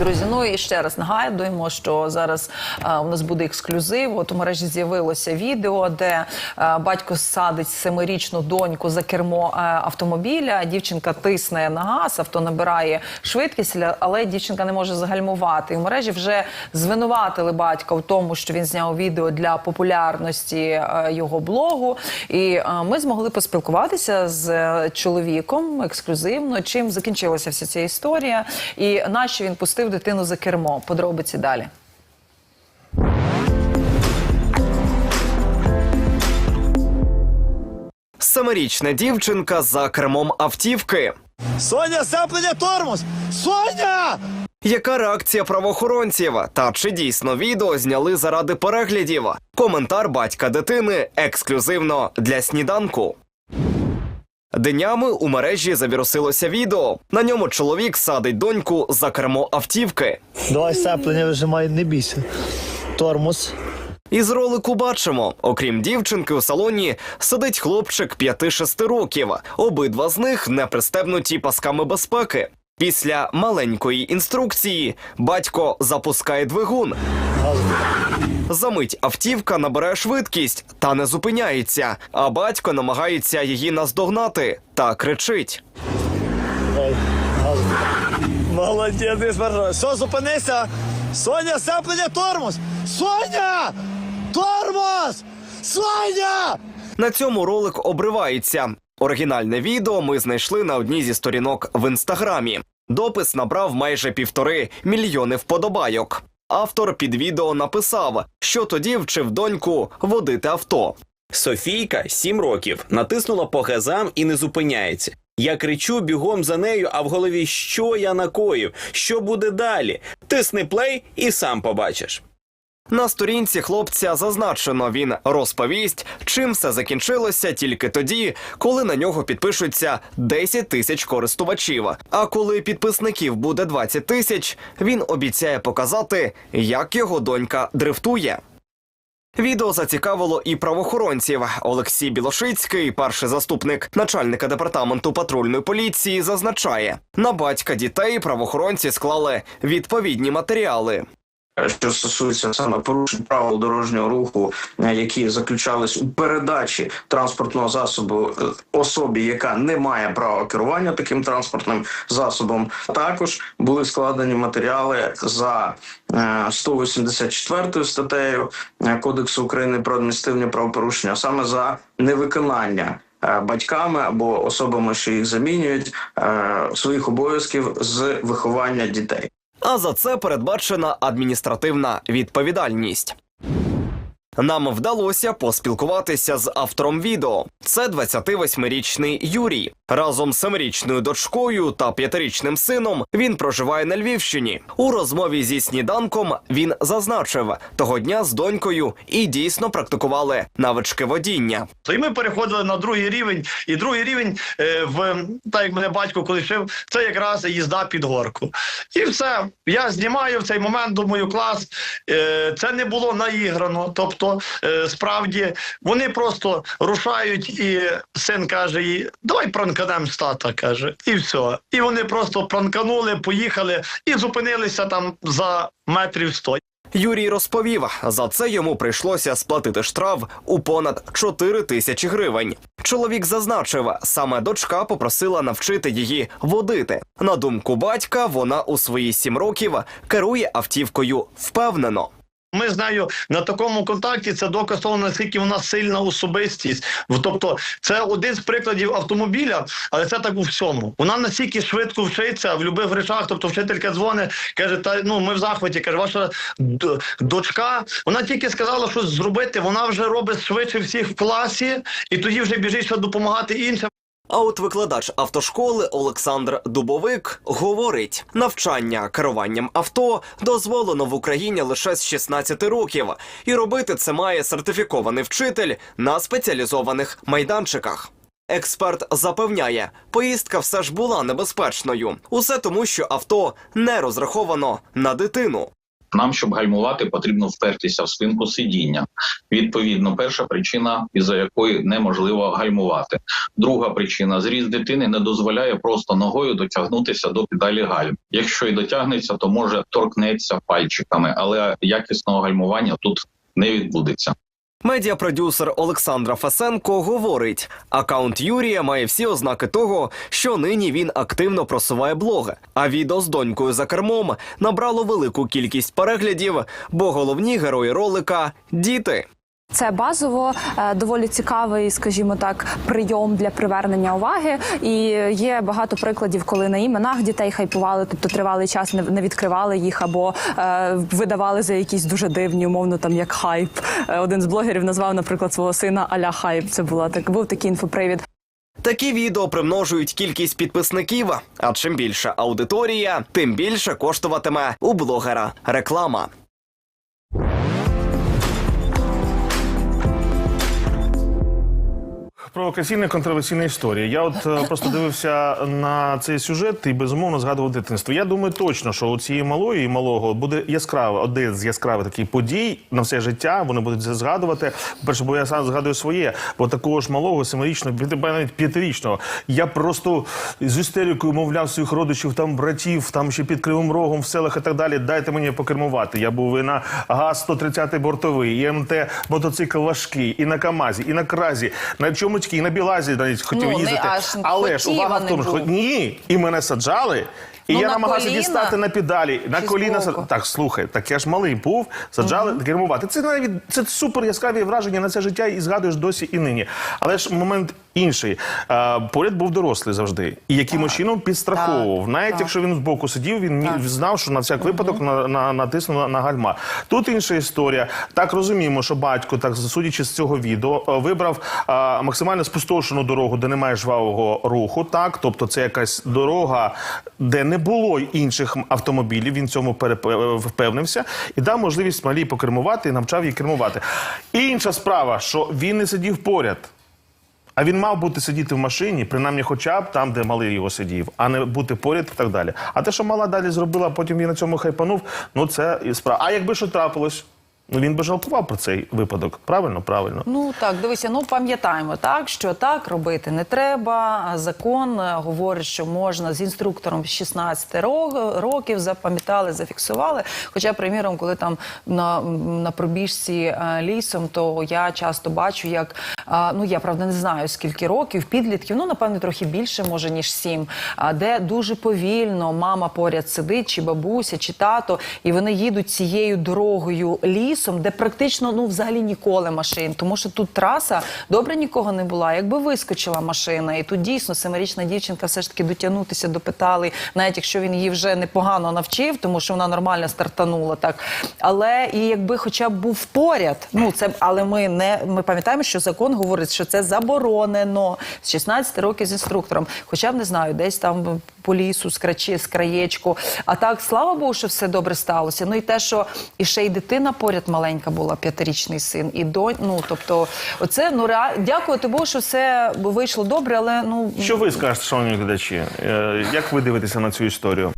Друзі, ну і ще раз нагадуємо, що зараз е, у нас буде ексклюзив. От у мережі з'явилося відео, де е, батько садить семирічну доньку за кермо е, автомобіля. Дівчинка тисне на газ, авто набирає швидкість, але дівчинка не може загальмувати. І в мережі вже звинуватили батька в тому, що він зняв відео для популярності е, його блогу. І е, ми змогли поспілкуватися з чоловіком ексклюзивно, чим закінчилася вся ця історія, і нащо він пустив дитину за кермо. Подробиці далі. Семирічна дівчинка за кермом автівки. Соня, сцеплення тормоз! Соня! Яка реакція правоохоронців? Та чи дійсно відео зняли заради переглядів? Коментар батька дитини ексклюзивно для сніданку. Днями у мережі завірусилося відео. На ньому чоловік садить доньку за кермо автівки. Давай сцеплення вижимай, не бійся. Тормоз. Із ролику бачимо, окрім дівчинки у салоні сидить хлопчик 5-6 років. Обидва з них не пристебнуті пасками безпеки. Після маленької інструкції батько запускає двигун. Замить автівка набирає швидкість та не зупиняється. А батько намагається її наздогнати та кричить. Молодець. Все, зупинися. Соня, сцеплення тормоз! Соня! Тормоз! Соня! На цьому ролик обривається. Оригінальне відео ми знайшли на одній зі сторінок в інстаграмі. Допис набрав майже півтори мільйони вподобайок. Автор під відео написав, що тоді вчив доньку водити авто. Софійка, 7 років, натиснула по газам і не зупиняється. Я кричу бігом за нею, а в голові що я накоїв? Що буде далі? Тисни плей і сам побачиш. На сторінці хлопця зазначено, він розповість, чим все закінчилося тільки тоді, коли на нього підпишуться 10 тисяч користувачів. А коли підписників буде 20 тисяч, він обіцяє показати, як його донька дрифтує. Відео зацікавило і правоохоронців. Олексій Білошицький, перший заступник начальника департаменту патрульної поліції, зазначає, на батька дітей правоохоронці склали відповідні матеріали. Що стосується саме порушень правил дорожнього руху, е, які заключались у передачі транспортного засобу е, особі, яка не має права керування таким транспортним засобом. Також були складені матеріали за е, 184 статтею е, Кодексу України про адміністративні правопорушення, саме за невиконання. Батьками або особами, що їх замінюють, своїх обов'язків з виховання дітей. А за це передбачена адміністративна відповідальність. Нам вдалося поспілкуватися з автором відео. Це 28-річний Юрій. Разом з 7-річною дочкою та 5-річним сином він проживає на Львівщині. У розмові зі сніданком він зазначив, того дня з донькою і дійсно практикували навички водіння. І ми переходили на другий рівень, і другий рівень е, в так як мене батько коли вчив, це якраз їзда під горку. І все. Я знімаю в цей момент, думаю, клас. Е, це не було наіграно. Тобто, е, справді, вони просто рушають, і син каже: їй, давай пранканем стата, каже, і все. І вони просто пранканули, поїхали і зупинилися там за метрів сто. Юрій розповів, за це йому прийшлося сплатити штраф у понад 4 тисячі гривень. Чоловік зазначив, саме дочка попросила навчити її водити. На думку батька, вона у свої сім років керує автівкою впевнено. Ми з нею на такому контакті. Це доказ того, наскільки вона сильна особистість. Тобто, це один з прикладів автомобіля, але це так у всьому. Вона настільки швидко вчиться в будь-яких речах. Тобто, вчителька дзвонить, каже: та ну ми в захваті. каже, ваша дочка. Вона тільки сказала щось зробити. Вона вже робить швидше всіх в класі, і тоді вже біжить допомагати іншим. А от викладач автошколи Олександр Дубовик говорить: навчання керуванням авто дозволено в Україні лише з 16 років, і робити це має сертифікований вчитель на спеціалізованих майданчиках. Експерт запевняє, поїздка все ж була небезпечною. Усе тому, що авто не розраховано на дитину. Нам, щоб гальмувати, потрібно впертися в спинку сидіння. Відповідно, перша причина, із-за якої неможливо гальмувати. Друга причина зріст дитини не дозволяє просто ногою дотягнутися до педалі гальм. Якщо і дотягнеться, то може торкнеться пальчиками, але якісного гальмування тут не відбудеться. Медіапродюсер Олександра Фасенко говорить: акаунт Юрія має всі ознаки того, що нині він активно просуває блоги. А відео з донькою за кермом набрало велику кількість переглядів, бо головні герої ролика діти. Це базово е, доволі цікавий, скажімо так, прийом для привернення уваги. І є багато прикладів, коли на іменах дітей хайпували, тобто тривалий час не, відкривали їх або е, видавали за якісь дуже дивні, умовно там як хайп. Е, один з блогерів назвав, наприклад, свого сина аля хайп. Це була так, був такий інфопривід. Такі відео примножують кількість підписників. А чим більше аудиторія, тим більше коштуватиме у блогера реклама. Провокаційна контроверсійна історія. Я от е, просто дивився на цей сюжет і безумовно згадував дитинство. Я думаю точно, що у цієї малої і малого буде яскравий, один з яскравих таких подій на все життя. Вони будуть це згадувати. Перше, бо я сам згадую своє, бо такого ж малого, семирічного, навіть п'ятирічного. Я просто з істерикою мовляв своїх родичів, там братів, там ще під кривим рогом в селах і так далі. Дайте мені покермувати. Я був і на ГАЗ 130 бортовий, і МТ мотоцикл важкий, і на КАМАЗі, і на Кразі, на чомусь і на Білазі навіть хотів Ну, їздити. аж Але ж увага в тому, що ні, і мене саджали. І Ну, я на намагався коліна? дістати на педалі, на Чи коліна. Так, слухай, так я ж малий був, саджали кермувати. Це навіть це супер яскраві враження на це життя і згадуєш досі і нині. Але ж момент інший. А, поряд був дорослий завжди. І якимось чином підстраховував. Навіть якщо він збоку сидів, він міг- знав, що на всяк випадок на, на, натиснув на, на гальма. Тут інша історія. Так розуміємо, що батько, так судячи з цього відео, е, вибрав а, максимально спустошену дорогу, де немає жвавого руху. Так, тобто це якась дорога, де не було інших автомобілів. Він цьому переп- впевнився і дав можливість малій покермувати і навчав її кермувати. Інша справа, що він не сидів поряд. А він мав бути сидіти в машині, принаймні, хоча б там, де малий його сидів, а не бути поряд і так далі. А те, що мала далі зробила, потім він на цьому хайпанув, ну це і справа. А якби що трапилось, він би жалкував про цей випадок. Правильно, правильно. Ну так, дивися, ну пам'ятаємо так, що так робити не треба. Закон е, говорить, що можна з інструктором з 16 років запам'ятали, зафіксували. Хоча, приміром, коли там на, на пробіжці е, лісом, то я часто бачу, як ну я правда не знаю скільки років, підлітків, ну напевно, трохи більше, може ніж сім, а де дуже повільно мама поряд сидить, чи бабуся, чи тато, і вони їдуть цією дорогою лісом, де практично ну взагалі ніколи машин, тому що тут траса добре нікого не була. Якби вискочила машина, і тут дійсно семирічна дівчинка все ж таки дотягнутися до педалей, навіть якщо він її вже непогано навчив, тому що вона нормально стартанула так. Але і якби хоча б був поряд, ну це але ми не ми пам'ятаємо, що закон говорить, що це заборонено з 16 років з інструктором. Хоча б не знаю, десь там по лісу, з крачі, краєчку. А так, слава Богу, що все добре сталося. Ну і те, що і ще й дитина поряд маленька була, п'ятирічний син, і донь. Ну тобто, оце ну реа... дякувати Богу, що все вийшло добре, але ну Що ви скажете, шановні глядачі? Е, Як ви дивитеся на цю історію?